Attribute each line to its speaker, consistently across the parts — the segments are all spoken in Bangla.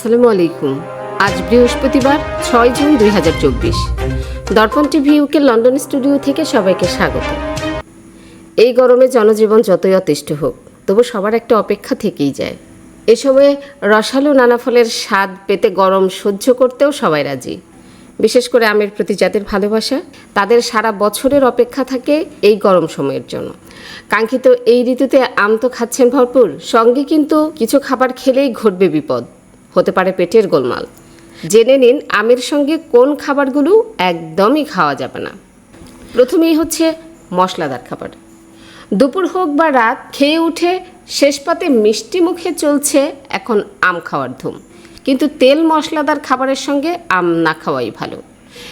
Speaker 1: আসসালামু আলাইকুম। আজ বৃহস্পতিবার, ছয় জুন দুই হাজার চব্বিশ। দর্পণ টিভি ইউকে লন্ডন স্টুডিও থেকে সবাইকে স্বাগত। এই গরমে জনজীবন যতই অতিষ্ঠ হোক, তবু সবার একটা অপেক্ষা থেকেই যায়। এ সময়ে রসালো নানা ফলের স্বাদ পেতে গরম সহ্য করতেও সবাই রাজি। বিশেষ করে আমের প্রতি যাদের ভালোবাসা, তাদের সারা বছরের অপেক্ষা থাকে এই গরম সময়ের জন্য। কাঙ্ক্ষিত এই ঋতুতে আম তো খাচ্ছেন ভরপুর, সঙ্গে কিন্তু কিছু খাবার খেলেই ঘটবে বিপদ। হতে পারে পেটের গোলমাল। জেনে নিন আমের সঙ্গে কোন খাবারগুলো একদমই খাওয়া যাবে না। প্রথমেই হচ্ছে মশলাদার খাবার। দুপুর হোক বা রাত, খেয়ে উঠে শেষ পাতে মিষ্টি মুখে চলছে এখন আম খাওয়ার ধুম। কিন্তু তেল মশলাদার খাবারের সঙ্গে আম না খাওয়াই ভালো।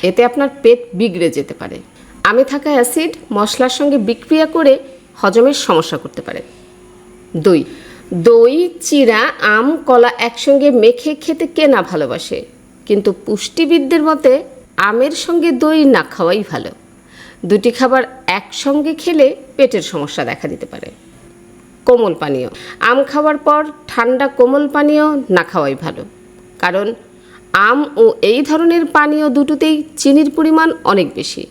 Speaker 1: এতে আপনার পেট বিগড়ে যেতে পারে। আমে থাকা অ্যাসিড মশলার সঙ্গে বিক্রিয়া করে হজমের সমস্যা করতে পারে। দই দই চিরা আম, কলা একসঙ্গে মেখে খেতে কে না ভালোবাসে? কিন্তু পুষ্টিবিদদের মতে আমের সঙ্গে দই না খাওয়াই ভালো। দুটি খাবার একসঙ্গে খেলে পেটের সমস্যা দেখা দিতে পারে। কোমল পানীয়। আম খাওয়ার পর ঠান্ডা কোমল পানীয় না খাওয়াই ভালো। কারণ আম ও এই ধরনের পানীয় দুটোতেই চিনির পরিমাণ অনেক বেশি।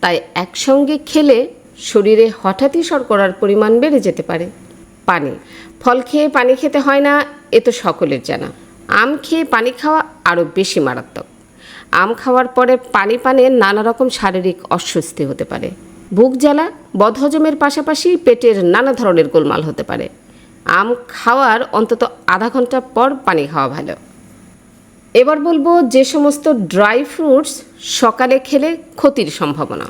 Speaker 1: তাই একসঙ্গে খেলে শরীরে হঠাৎই শর্করার পরিমাণ বেড়ে যেতে পারে। পানি। ফল খেয়ে পানি খেতে হয় না, এ তো সকলের জানা। আম খেয়ে পানি খাওয়া আরও বেশি মারাত্মক। আম খাওয়ার পরে পানি পানে নানা রকম শারীরিক অস্বস্তি হতে পারে। বুক জ্বালা, বদহজমের পাশাপাশি পেটের নানা ধরনের গোলমাল হতে পারে। আম খাওয়ার অন্তত আধা ঘণ্টা পর পানি খাওয়া ভালো। এবার বলব যে সমস্ত ড্রাই ফ্রুটস সকালে খেলে ক্ষতির সম্ভাবনা।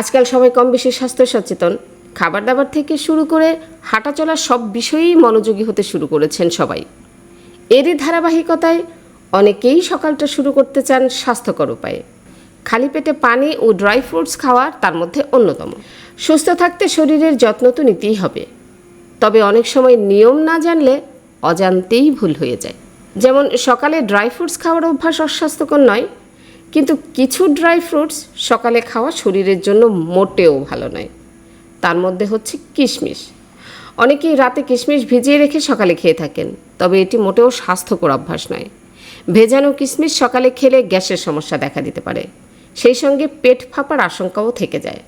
Speaker 1: আজকাল সবাই কম বেশি স্বাস্থ্য সচেতন। খাবার দাবার থেকে শুরু করে হাঁটাচলা সব বিষয়েই মনোযোগী হতে শুরু করেছেন সবাই। এরই ধারাবাহিকতায় অনেকেই সকালটা শুরু করতে চান স্বাস্থ্যকর উপায়ে। খালি পেটে পানি ও ড্রাই ফ্রুটস খাওয়া তার মধ্যে অন্যতম। সুস্থ থাকতে শরীরের যত্ন তো নিতেই হবে। তবে অনেক সময় নিয়ম না জানলে অজান্তেই ভুল হয়ে যায়। যেমন সকালে ড্রাই ফ্রুটস খাওয়ার অভ্যাস অস্বাস্থ্যকর নয়, কিন্তু কিছু ড্রাই ফ্রুটস সকালে খাওয়া শরীরের জন্য মোটেও ভালো নয়। তার মধ্যে হচ্ছে কিশমিশ। অনেকেই রাতে কিশমিশ ভিজিয়ে রেখে সকালে খেয়ে থাকেন, তবে এটি মোটেও স্বাস্থ্যকর অভ্যাস নয়। ভেজানো কিশমিশ সকালে খেলে গ্যাসের সমস্যা দেখা দিতে পারে। সেই সঙ্গে পেট ফাঁপার আশঙ্কাও থেকে যায়।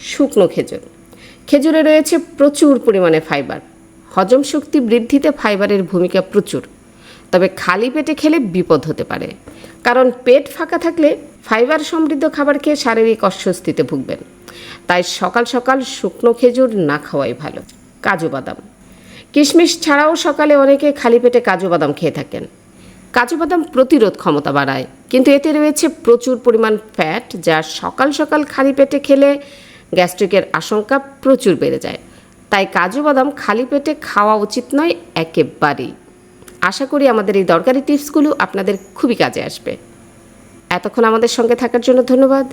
Speaker 1: শুকনো খেজুর। খেজুরে রয়েছে প্রচুর পরিমাণে ফাইবার। হজম শক্তি বৃদ্ধিতে ফাইবারের ভূমিকা প্রচুর, তবে খালি পেটে খেলে বিপদ হতে পারে। কারণ পেট ফাঁকা থাকলে ফাইবার সমৃদ্ধ খাবার খেয়ে শারীরিক অস্বস্তিতে ভুগবেন। তাই সকাল সকাল শুকনো খেজুর না খাওয়াই ভালো। কাজু বাদাম। কিশমিশ ছাড়াও সকালে অনেকে খালি পেটে কাজু বাদাম খেয়ে থাকেন। কাজু বাদাম প্রতিরোধ ক্ষমতা বাড়ায়, কিন্তু এতে রয়েছে প্রচুর পরিমাণ ফ্যাট যা সকাল সকাল খালি পেটে খেলে গ্যাস্ট্রিকের আশঙ্কা প্রচুর বেড়ে যায়। তাই কাজু বাদাম খালি পেটে খাওয়া উচিত নয়, একেবারেই। আশা করি আমাদের এই দরকারি টিপসগুলো আপনাদের খুবই কাজে আসবে। এতক্ষণ আমাদের সঙ্গে থাকার জন্য ধন্যবাদ।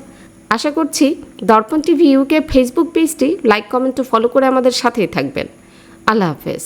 Speaker 1: আশা করছি দর্পণ টিভি ইউকে ফেসবুক পেজটি লাইক, কমেন্ট ও ফলো করে আমাদের সাথেই থাকবেন। আল্লাহ হাফেজ।